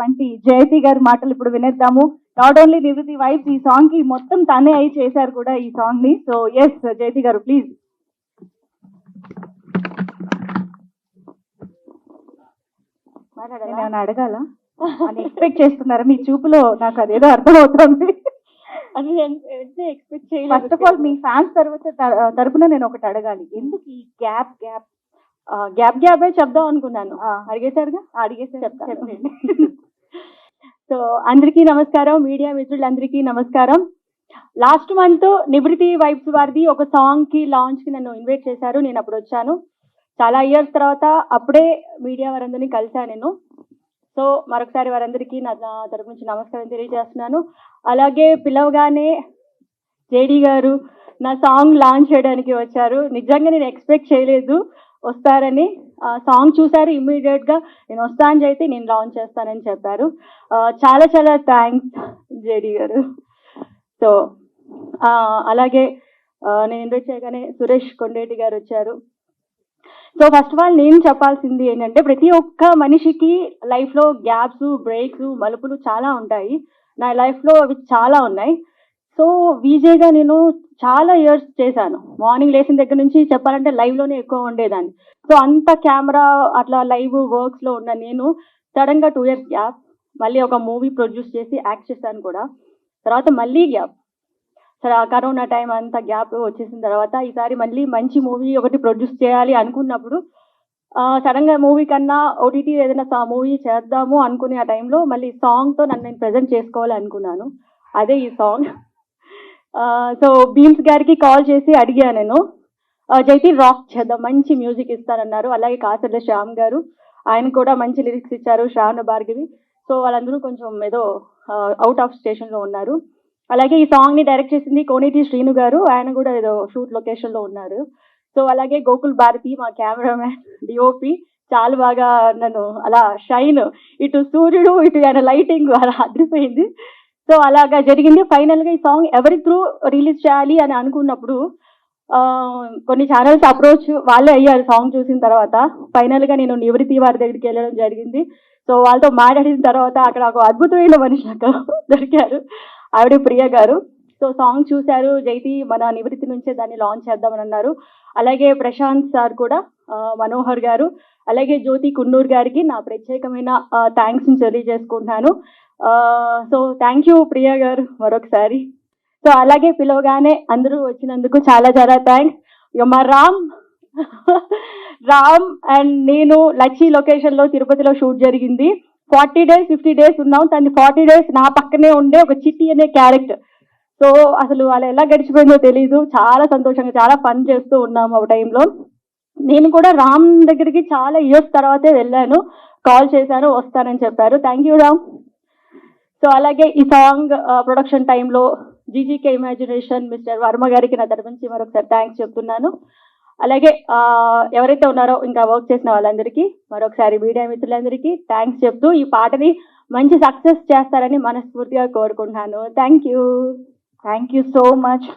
చేసినటువంటి జయతి గారి మాటలు ఇప్పుడు వినేద్దాము. నాట్ ఓన్లీ నివృత్తి వైఫ్ ఈ సాంగ్కి మొత్తం తనే అయి చేశారు కూడా ఈ సాంగ్ని. సో ఎస్ జయతి గారు ప్లీజ్ అడగాల? అని ఎక్స్పెక్ట్ చేస్తున్నారా? మీ చూపులో నాకు అదేదో అర్థమవుతుంది. ఎక్స్పెక్ట్ ఫస్ట్ ఆఫ్ ఆల్ మీ ఫ్యాన్స్ తర్వాత తరపున నేను ఒకటి అడగాలి. ఎందుకు ఈ గ్యాప్ గ్యాప్ గ్యాప్ గ్యాప్ చెప్దాం అనుకున్నాను. అడిగేశారుగా? అడిగేసి చెప్తాను. సో అందరికీ నమస్కారం మీడియా మిత్రులందరికీ నమస్కారం. లాస్ట్ మంత్ నివృత్తి వైబ్స్ వారిది ఒక సాంగ్కి లాంచ్కి నన్ను ఇన్వైట్ చేశారు. నేను అప్పుడు వచ్చాను. చాలా ఇయర్స్ తర్వాత అప్పుడే మీడియా వారందరినీ కలిశాను నేను. సో మరొకసారి వారందరికీ నా నా తరపు నుంచి నమస్కారం తెలియజేస్తున్నాను. అలాగే పిలవగానే జేడి గారు నా సాంగ్ లాంచ్ చేయడానికి వచ్చారు. నిజంగా నేను ఎక్స్పెక్ట్ చేయలేదు. వస్తారని ఆ సాంగ్ చూసారు ఇమ్మీడియట్గా. నేను వస్తాను అయితే నేను లాంచ్ చేస్తానని చెప్పారు. చాలా చాలా థ్యాంక్స్ జేడి గారు. సో అలాగే నేను ఇన్వైట్ చేయగానే సురేష్ కొండేటి గారు వచ్చారు. సో ఫస్ట్ ఆఫ్ ఆల్ నేను చెప్పాల్సింది ఏంటంటే ప్రతి ఒక్క మనిషికి లైఫ్లో గ్యాప్స్ బ్రేక్స్ మలుపులు చాలా ఉంటాయి. నా లైఫ్లో అవి చాలా ఉన్నాయి. సో విజేగా నేను చాలా ఇయర్స్ చేశాను. మార్నింగ్ లేచిన దగ్గర నుంచి చెప్పాలంటే లైవ్లోనే ఎక్కువ ఉండేదాన్ని. సో అంత కెమెరా అట్లా లైవ్ వర్క్స్లో ఉన్న నేను సడన్గా టూ ఇయర్స్ గ్యాప్ మళ్ళీ ఒక మూవీ ప్రొడ్యూస్ చేసి యాక్ట్ చేశాను కూడా. తర్వాత మళ్ళీ గ్యాప్ సరే కరోనా టైం అంత గ్యాప్ వచ్చేసిన తర్వాత ఈసారి మళ్ళీ మంచి మూవీ ఒకటి ప్రొడ్యూస్ చేయాలి అనుకున్నప్పుడు సడన్గా మూవీ కన్నా ఓటీటీ ఏదైనా మూవీ చేద్దాము అనుకునే ఆ టైంలో మళ్ళీ సాంగ్తో నన్ను నేను ప్రజెంట్ చేసుకోవాలి అనుకున్నాను. అదే ఈ సాంగ్ సో బీమ్స్ గారికి కాల్ చేసి అడిగా నేను. ఆ, జైతి రాక్ చేద్దాం మంచి మ్యూజిక్ ఇస్తానన్నారు. అలాగే కాసర్ల శ్యామ్ గారు ఆయన కూడా మంచి లిరిక్స్ ఇచ్చారు శ్రావణ భార్గవి. సో వాళ్ళందరూ కొంచెం ఏదో అవుట్ ఆఫ్ స్టేషన్లో ఉన్నారు. అలాగే ఈ సాంగ్ని డైరెక్ట్ చేసింది కోనేటి శ్రీను గారు. ఆయన కూడా ఏదో షూట్ లొకేషన్లో ఉన్నారు. సో అలాగే గోకుల్ భారతి మా కెమెరామ్యాన్ డిఓపి చాలా బాగా నన్ను అలా షైన్ ఇటు సూర్యుడు ఇటు ఆయన లైటింగ్ అలా అదిరిపోయింది. సో అలాగా జరిగింది. ఫైనల్గా ఈ సాంగ్ ఎవరి త్రూ రిలీజ్ చేయాలి అని అనుకున్నప్పుడు కొన్ని ఛానల్స్ అప్రోచ్ వాళ్ళే అయ్యారు సాంగ్ చూసిన తర్వాత. ఫైనల్గా నేను నివృత్తి వారి దగ్గరికి వెళ్ళడం జరిగింది. సో వాళ్ళతో మాట్లాడిన తర్వాత అక్కడ ఒక అద్భుతమైన మనిషి అక్కడ దొరికారు. ఆవిడ ప్రియ గారు. సో సాంగ్ చూశారు. జైతి మన నివృత్తి నుంచే దాన్ని లాంచ్ చేద్దామని అన్నారు. అలాగే ప్రశాంత్ సార్ కూడా మనోహర్ గారు. అలాగే జ్యోతి కున్నూర్ గారికి నా ప్రత్యేకమైన థ్యాంక్స్ని తెలియజేసుకుంటున్నాను. సో థ్యాంక్ యూ ప్రియ గారు మరొకసారి. సో అలాగే పిలవగానే అందరూ వచ్చినందుకు చాలా చాలా థ్యాంక్స్ మా రామ్ రామ్ అండ్ నేను లచ్చి లొకేషన్లో తిరుపతిలో షూట్ జరిగింది. ఫార్టీ డేస్ ఫిఫ్టీ డేస్ ఉన్నాం. తను ఫార్టీ డేస్ నా పక్కనే ఉండే ఒక చిట్టి అనే క్యారెక్టర్ సో అసలు వాళ్ళు ఎలా గడిచిపోయిందో తెలియదు చాలా సంతోషంగా చాలా ఫన్ చేస్తూ ఉన్నాము ఆ టైంలో నేను కూడా రామ్ దగ్గరికి చాలా ఇయర్స్ తర్వాతే వెళ్ళాను. కాల్ చేశాను వస్తానని చెప్పారు. Thank you Ram. సో అలాగే ఈ సాంగ్ ప్రొడక్షన్ టైంలో జీజీకే ఇమాజినేషన్ మిస్టర్ వర్మ గారికి నా తరపు నుంచి మరొకసారి థ్యాంక్స్ చెప్తున్నాను. అలాగే ఎవరైతే ఉన్నారో ఇంకా వర్క్ చేసిన వాళ్ళందరికీ మరొకసారి మీడియా మిత్రులందరికీ థ్యాంక్స్ చెప్తూ ఈ పాటని మంచి సక్సెస్ చేస్తారని మనస్ఫూర్తిగా కోరుకుంటున్నాను. Thank you thank you so much